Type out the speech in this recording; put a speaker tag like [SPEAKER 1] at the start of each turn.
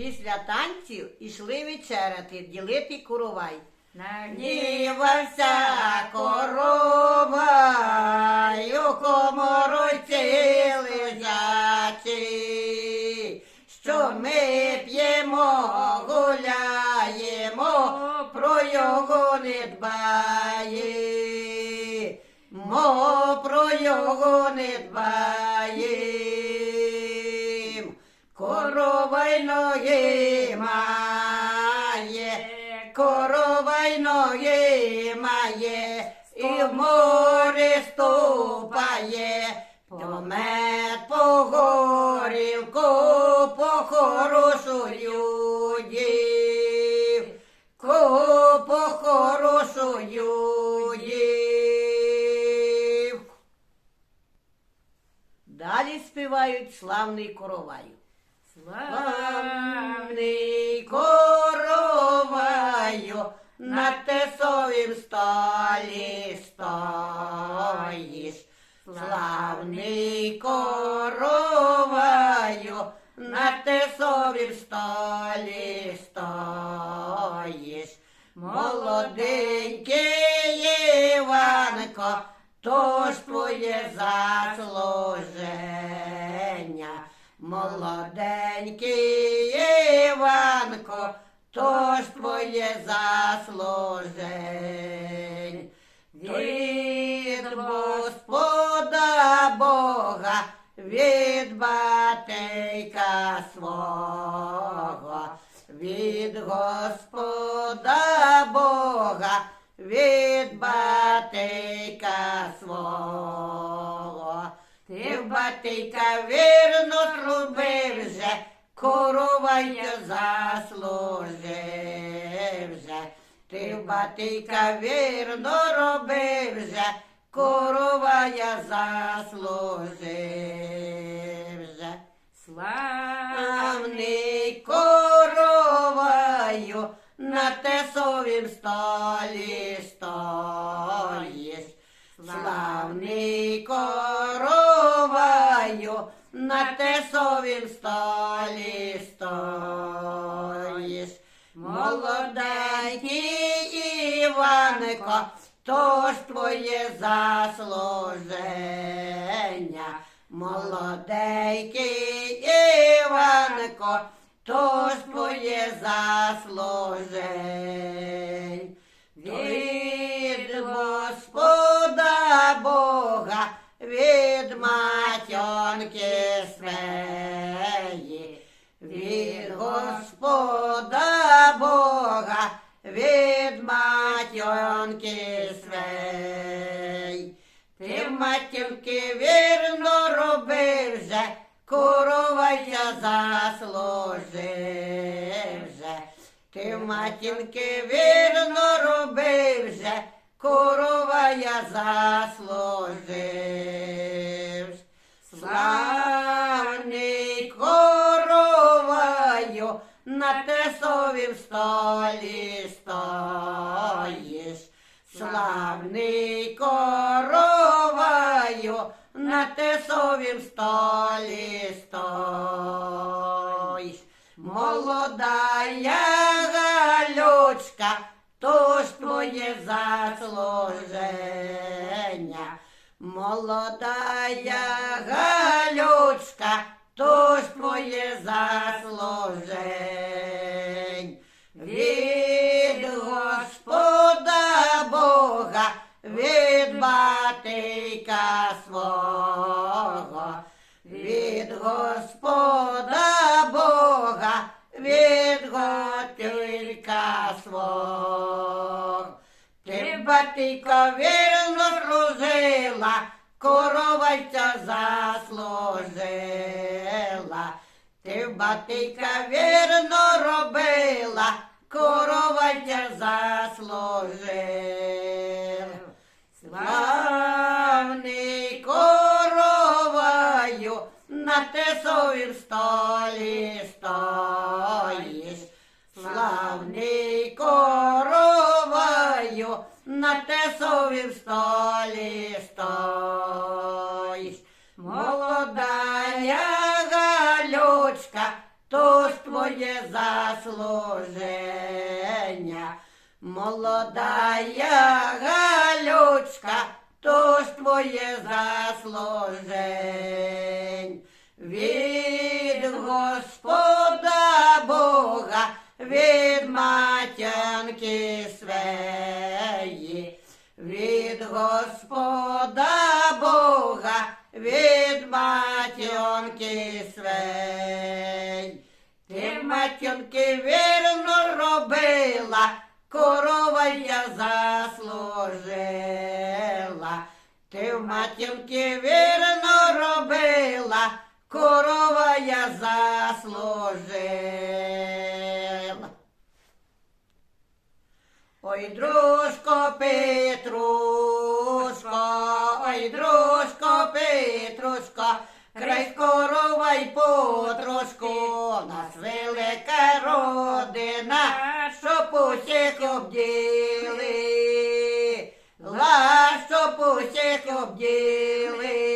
[SPEAKER 1] Після танців ішли вечеряти, ділити коровай.
[SPEAKER 2] Нагнівався коровай, у комороці лежачий, що ми п'ємо, гуляємо, про його не дбає, мо про його не дбає, коровай ноги має, коровай ноги має, і в море ступає, то мед по горілку, по хорошу людів, ко по хорошу людів.
[SPEAKER 1] Далі співають славний коровай.
[SPEAKER 2] Славний короваю, на тесовім столі стоїш. Славний короваю, на тесовім столі стоїш. Молоденький Іванко, то ж твоє заслуження. Молоденький Іванко, то ж твоє заслужень. Від Господа Бога, від батька свого, від Господа Бога, від батька в батька вірно зробив вже, корова я заслужив вже. Ти в вірно робив вже, корова я заслужив вже. Славний короваю, на тесовім столі стоїш. Славний короваю, на тесовім столі стоїш. Молоденький Іванко, то ж твоє заслуження. Молоденький Іванко, то ж твоє заслужень. Від матінки своєї, від Господа Бога, від матінки своєї. Ти матінки вірно робив же, корова заслужив же. Ти матінки вірно робив же, корова я заслужив. Славний короваю, на тесовім столі стоїш. Славний короваю, на тесовім столі стоїш. Молодая твоє заслуження. Молодая галючка, то ж твоє заслужень. Від Господа Бога, від батька свого, від Господа Бога, від готелька свого. Ти вірно служила, коровайця заслужила. Ти батька вірно робила, коровайця заслужила. Славний короваю, на тесовім столі стоїш. Славний на тесовім столі стоїш. Молодая галючка, то ж твоє твоє заслуження. Молодая галючка, то ж твоє заслужень. Від Господа Бога, від від матінки свей. Ти матінки вірно робила, корова я заслужила. Ти в матінки вірно робила, корова я заслужила. Ой, дружко Петрушко, ой, дружко край корова й потрошку, нас велика родина, щоб усіх обділи, ла, щоб усіх обділи.